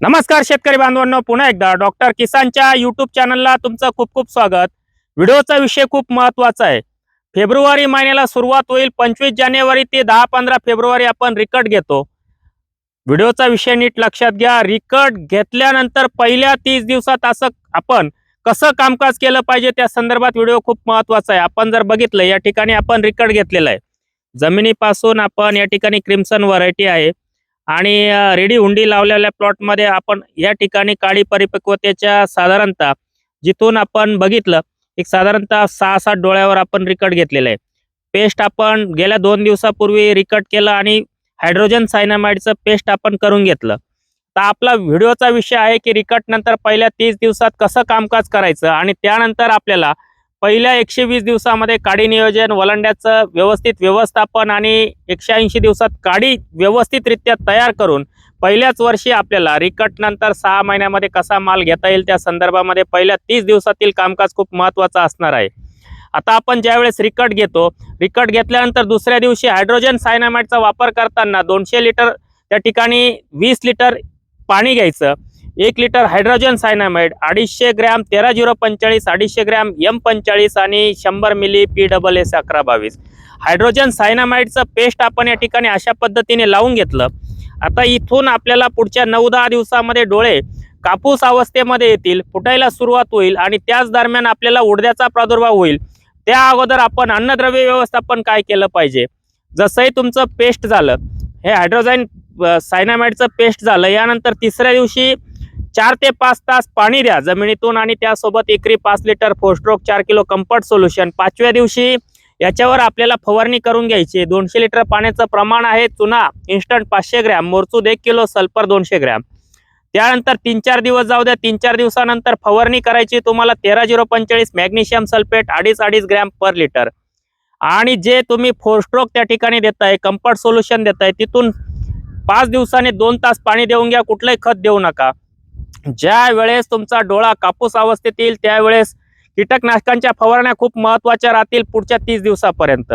नमस्कार शेतकरी बांधवांनो पुन्हा एकदा डॉक्टर किसानच्या युट्यूब चॅनलला तुमचं खूप खूप स्वागत. व्हिडिओचा विषय खूप महत्त्वाचा आहे. फेब्रुवारी महिन्याला सुरुवात होईल पंचवीस जानेवारी ते दहा पंधरा फेब्रुवारी आपण रिकट घेतो. व्हिडिओचा विषय नीट लक्षात घ्या. रिकट घेतल्यानंतर पहिल्या तीस दिवसात असं आपण कसं कामकाज केलं पाहिजे त्या संदर्भात व्हिडिओ खूप महत्त्वाचा आहे. आपण जर बघितलं या ठिकाणी आपण रिकट घेतलेलं आहे. जमिनीपासून आपण या ठिकाणी क्रिम्सन व्हरायटी आहे. आणि रेडी हुंडी लावलेल्या प्लॉटमध्ये आपण या ठिकाणी काळी परिपक्वतेच्या साधारणतः जिथून आपण बघितलं एक साधारणतः सहा सात डोळ्यावर आपण रिकट घेतलेलं आहे. पेस्ट आपण गेल्या दोन दिवसापूर्वी रिकट केलं आणि हायड्रोजन सायनामाइडचं पेस्ट आपण करून घेतलं. तर आपला व्हिडिओचा विषय आहे की रिकट नंतर पहिल्या तीस दिवसात कसं कामकाज करायचं आणि त्यानंतर आपल्याला पहिल्या एकशे वीस दिवसामध्ये काडी नियोजन वलंड्याचं व्यवस्थित व्यवस्थापन आणि एकशे ऐंशी दिवसात काडी व्यवस्थितरित्या तयार करून पहिल्याच वर्षी आपल्याला रिकट नंतर सहा महिन्यामध्ये कसा माल घेता येईल त्या संदर्भामध्ये पहिल्या तीस दिवसातील कामकाज खूप महत्त्वाचं असणार आहे. आता आपण ज्यावेळेस रिकट घेतो रिकट घेतल्यानंतर दुसऱ्या दिवशी हायड्रोजन सायनामाइडचा वापर करताना दोनशे लिटर त्या ठिकाणी वीस लिटर पाणी घ्यायचं. एक लिटर हायड्रोजन सायनामाइड अडीचशे ग्रॅम तेरा झिरो पंचेचाळीस अडीचशे ग्रॅम एम पंचेचाळीस आणि शंभर मिली पी डबल एस अकरा बावीस. हायड्रोजन सायनामाइडचं पेस्ट आपण या ठिकाणी अशा पद्धतीने लावून घेतलं. आता इथून आपल्याला पुढच्या नऊ दहा दिवसामध्ये डोळे कापूस अवस्थेमध्ये येतील फुटायला सुरुवात होईल आणि त्याच दरम्यान आपल्याला उडद्याचा प्रादुर्भाव होईल. त्या अगोदर आपण अन्नद्रव्य व्यवस्थापन काय केलं पाहिजे? जसंही तुमचं पेस्ट झालं हे हायड्रोजाईन सायनामाइडचं पेस्ट झालं यानंतर तिसऱ्या दिवशी चार ते पाच तास पाणी द्या. जमिनीतून आणि त्यासोबत एकरी पाच लिटर फोस्ट्रोक चार किलो कम्फर्ट सोल्युशन. पाचव्या दिवशी याच्यावर आपल्याला फवारणी करून घ्यायची. दोनशे लिटर पाण्याचं प्रमाण आहे चुना इन्स्टंट पाचशे ग्रॅम मोरचूद एक किलो सल्फर दोनशे ग्रॅम. त्यानंतर तीन चार दिवस जाऊ द्या. तीन चार दिवसानंतर फवारणी करायची. तुम्हाला तेरा झिरो पंचेचाळीस मॅग्नेशियम सल्फेट अडीच अडीच ग्रॅम पर लिटर. आणि जे तुम्ही फोर स्ट्रोक त्या ठिकाणी देताय कम्फर्ट सोल्युशन देताय तिथून पाच दिवसाने दोन तास पाणी देऊन घ्या. कुठलंही खत देऊ नका. ज्या वेळेस तुमचा डोळा कापूस अवस्थेत येईल त्यावेळेस कीटकनाशकांच्या फवारण्या खूप महत्त्वाच्या राहतील पुढच्या तीस दिवसापर्यंत.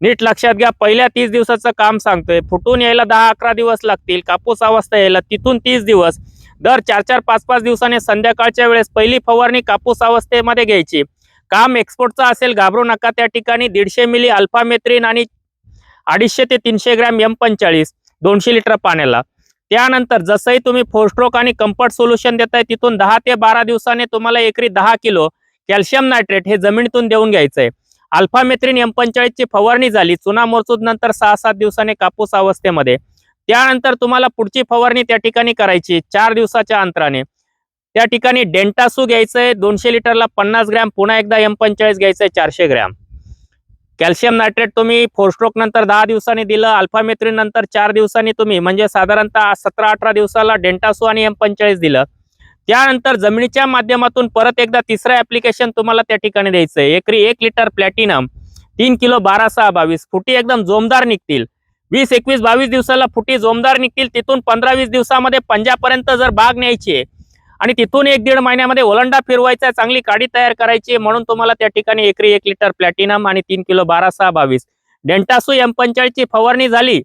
नीट लक्षात घ्या पहिल्या तीस दिवसाचं काम सांगतोय. फुटून यायला दहा अकरा दिवस लागतील कापूस अवस्था यायला तिथून तीस दिवस. दर चार चार पाच पाच दिवसाने संध्याकाळच्या वेळेस पहिली फवारणी कापूस अवस्थेमध्ये घ्यायची. काम एक्सपोर्टचं असेल घाबरू नका त्या ठिकाणी. दीडशे मिली अल्फामेत्रिन आणि अडीचशे ते तीनशे ग्रॅम एम पंचाळीस दोनशे लिटर पाण्याला. त्यानंतर जसंही तुम्ही फोरस्ट्रोक आणि कम्फर्ट सोल्युशन देताय तिथून दहा ते बारा दिवसाने तुम्हाला एकरी दहा किलो कॅल्शियम नायट्रेट हे जमिनीतून देऊन घ्यायचंय. अल्फामेत्रिन एम ची फवारणी झाली चुना मोरचूद नंतर सहा सात दिवसाने कापूस अवस्थेमध्ये. त्यानंतर तुम्हाला पुढची फवारणी त्या ठिकाणी करायची चार दिवसाच्या अंतराने. त्या ठिकाणी डेंटासू घ्यायचंय दोनशे लिटरला पन्नास ग्रॅम पुन्हा एकदा एम पंचेचाळीस घ्यायचंय चारशे ग्रॅम. कॅल्शियम नायट्रेट तुम्ही फोर स्ट्रोक नंतर दहा दिवसांनी दिलं अल्फामेत्री नंतर चार दिवसांनी तुम्ही म्हणजे साधारणतः सतरा अठरा दिवसाला डेंटासू आणि एम पंचेचाळीस दिलं. त्यानंतर जमिनीच्या माध्यमातून परत एकदा तिसरं ऍप्लिकेशन तुम्हाला त्या ठिकाणी द्यायचंय. एकरी एक लिटर प्लॅटिनम तीन किलो बारा सहा बावीस फुटी एकदम जोमदार निघतील. वीस एकवीस बावीस दिवसाला फुटी जोमदार निघतील तिथून पंधरा वीस दिवसामध्ये पंजापर्यंत जर बाग न्यायची आहे आणि तिथून एक दीड महिन्यामध्ये ओलंडा फिरवायचा आहे, चांगली काडी तयार करायची म्हणून तुम्हाला त्या ठिकाणी एकरी एक लिटर प्लॅटिनम आणि तीन किलो बारा सहा बावीस. डेंटासू एम पंचाळीसची फवारणी झाली.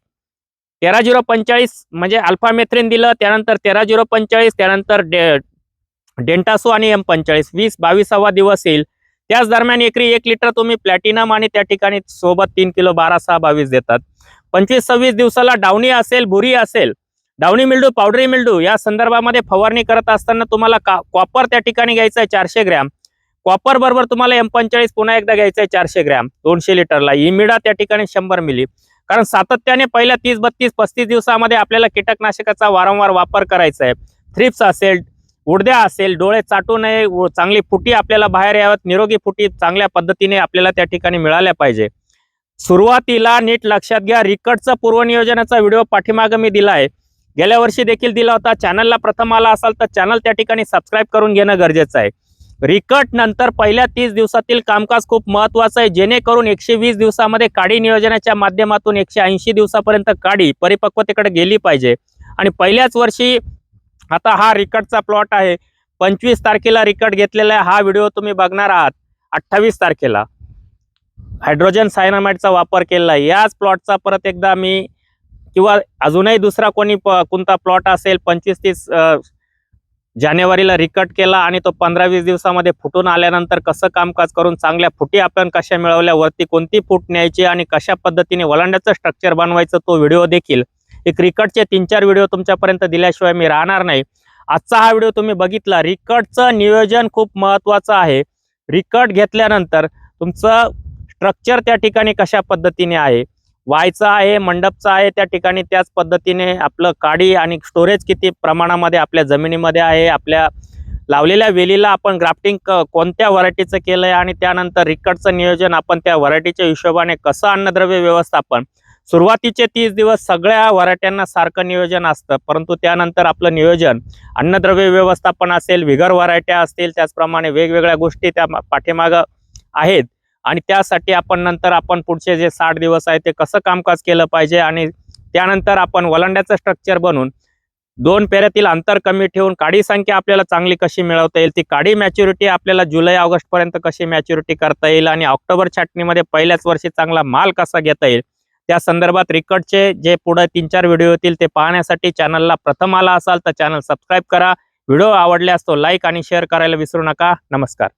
तेरा झिरो पंचेचाळीस म्हणजे अल्फामेथ्रिन दिलं त्यानंतर तेरा झिरो पंचेचाळीस त्यानंतर डे डेंटासो आणि एम पंचाळीस. वीस बावीसावा दिवस येईल. त्याच दरम्यान एकरी एक लिटर तुम्ही प्लॅटिनम आणि त्या ठिकाणी सोबत तीन किलो बारा सहा बावीस देतात. पंचवीस सव्वीस दिवसाला डावणी असेल भुरी असेल डावणी मिल्डू पावडरी मिल्डू या संदर्भामध्ये फवारणी करत असताना तुम्हाला का कॉपर त्या ठिकाणी घ्यायचं आहे चारशे ग्रॅम. कॉपर बरोबर तुम्हाला एम पंचेचाळीस पुन्हा एकदा घ्यायचं आहे चारशे ग्रॅम. दोनशे लिटरला. इमिडा त्या ठिकाणी शंभर मिली. कारण सातत्याने पहिल्या तीस बत्तीस पस्तीस दिवसामध्ये आपल्याला कीटकनाशकाचा वारंवार वापर करायचा आहे. थ्रिप्स असेल उडद्या असेल डोळे चाटू नये चांगली फुटी आपल्याला बाहेर याव्यात निरोगी फुटी चांगल्या पद्धतीने आपल्याला त्या ठिकाणी मिळाल्या पाहिजे. सुरुवातीला नीट लक्षात घ्या. रिकटचं पूर्वनियोजनाचा व्हिडिओ पाठीमागं मी दिला आहे गेल्या वर्षी देखील दिला होता. चॅनलला प्रथम आला असाल तर चॅनल त्या ठिकाणी सबस्क्राईब करून घेणं गरजेचं आहे. रिकट नंतर पहिल्या तीस दिवसातील कामकाज खूप महत्वाचं आहे. जेणेकरून एकशे वीस दिवसामध्ये काडी नियोजनाच्या माध्यमातून एकशे ऐंशी दिवसापर्यंत काडी परिपक्वतेकडे गेली पाहिजे. आणि पहिल्याच वर्षी आता हा रिकटचा प्लॉट आहे. पंचवीस तारखेला रिकट घेतलेला आहे. हा व्हिडिओ तुम्ही बघणार आहात. अठ्ठावीस तारखेला. हायड्रोजन सायनामाइडचा वापर केलेला आहे. याच प्लॉटचा परत एकदा मी किंवा अजूनही दुसरा कोणी प- कोणता प्लॉट असेल पंचवीस तीस जानेवारीला रिकट केला आणि तो पंधरा वीस दिवसामध्ये फुटून आल्यानंतर कसं कामकाज करून चांगल्या फुटी आपण कशा मिळवल्या वरती कोणती फूट न्यायची आणि कशा पद्धतीने वलांड्याचं स्ट्रक्चर बनवायचं तो व्हिडिओ देखील. एक रिकटचे तीन चार व्हिडिओ तुमच्यापर्यंत दिल्याशिवाय मी राहणार नाही. आजचा हा व्हिडिओ तुम्ही बघितला. रिकटचं नियोजन खूप महत्त्वाचं आहे. रिकट घेतल्यानंतर तुमचं स्ट्रक्चर त्या ठिकाणी कशा पद्धतीने आहे? वायचा आहे मंडपचा आहे त्या ठिकाणी त्याच पद्धतीने आपलं काडी आणि स्टोरेज किती प्रमाणामध्ये आपल्या जमिनीमध्ये आहे आपल्या लावलेल्या वेलीला आपण ग्राफ्टिंग कोणत्या व्हरायटीचं केलंय आणि त्यानंतर रिकटचं नियोजन आपण त्या व्हरायटीच्या हिशोबाने कसं अन्नद्रव्य व्यवस्थापन. सुरुवातीचे तीस दिवस सगळ्या व्हरायट्यांना सारखं नियोजन असतं परंतु त्यानंतर आपलं नियोजन अन्नद्रव्य व्यवस्थापन असेल विगर व्हरायट्या असतील त्याचप्रमाणे वेगवेगळ्या गोष्टी त्या पाठीमागं आहेत. आणि त्यासाठी आपण नंतर आपण पुढचे जे साठ दिवस आहे ते कसं कामकाज केलं पाहिजे आणि त्यानंतर आपण वलांड्याचं स्ट्रक्चर बनवून दोन पेऱ्यातील अंतर कमी ठेवून काडी संख्या आपल्याला चांगली कशी मिळवता येईल ती काडी मॅच्युरिटी आपल्याला जुलै ऑगस्ट पर्यंत कशी मॅच्युरिटी करता येईल आणि ऑक्टोबर छाटणीमध्ये पहिल्याच वर्षी चांगला माल कसा घेता येईल. त्या संदर्भात रिकॉर्डचे जे पुढे तीन चार व्हिडिओ येतील ते पाहण्यासाठी चॅनलला प्रथम आला असाल तर चॅनल सबस्क्राईब करा. व्हिडिओ आवडल्यास तो लाईक आणि शेअर करायला विसरू नका. नमस्कार.